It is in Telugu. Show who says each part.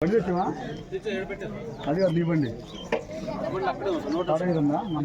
Speaker 1: బండి తెచ్చావా అది కాదు నీ బండి ఉందా మనం